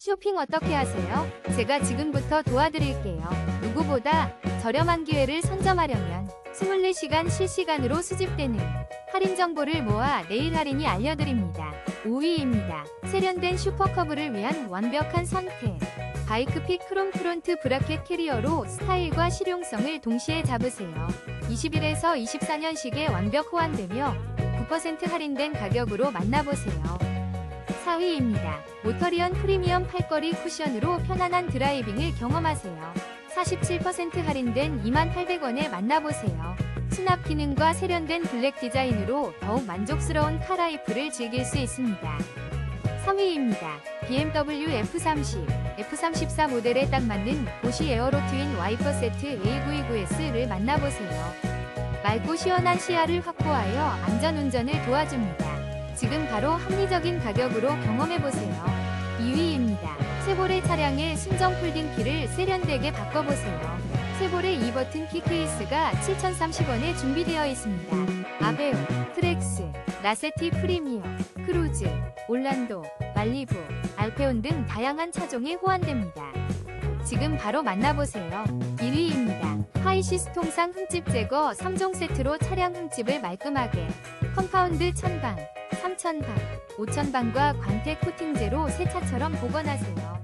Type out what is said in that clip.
쇼핑 어떻게 하세요? 제가 지금부터 도와드릴게요. 누구보다 저렴한 기회를 선점하려면 24시간 실시간으로 수집되는 할인 정보를 모아 내일 할인이 알려드립니다. 5위입니다. 세련된 슈퍼커브를 위한 완벽한 선택. 바이크픽 크롬 프론트 브라켓 캐리어로 스타일과 실용성을 동시에 잡으세요. 21에서 24년식에 완벽 호환되며 9% 할인된 가격으로 만나보세요. 4위입니다. 모터리언 프리미엄 팔걸이 쿠션으로 편안한 드라이빙을 경험하세요. 47% 할인된 2800원에 만나보세요. 수납 기능과 세련된 블랙 디자인으로 더욱 만족스러운 카라이프를 즐길 수 있습니다. 3위입니다. BMW F30, F34 모델에 딱 맞는 보시 에어로 트윈 와이퍼 세트 A929S를 만나보세요. 맑고 시원한 시야를 확보하여 안전운전을 도와줍니다. 지금 바로 합리적인 가격으로 경험해보세요. 2위입니다. 세보레 차량의 순정 폴딩키를 세련되게 바꿔보세요. 세보레 2버튼 키 케이스가 7,030원에 준비되어 있습니다. 아베오, 트렉스, 라세티 프리미어, 크루즈, 올란도, 말리부, 알페온 등 다양한 차종이 호환됩니다. 지금 바로 만나보세요. 1위입니다. 하이시스 통상 흠집 제거 3종 세트로 차량 흠집을 말끔하게 컴파운드 천방, 3천방, 5천방과 광택 코팅제로 새 차처럼 복원하세요.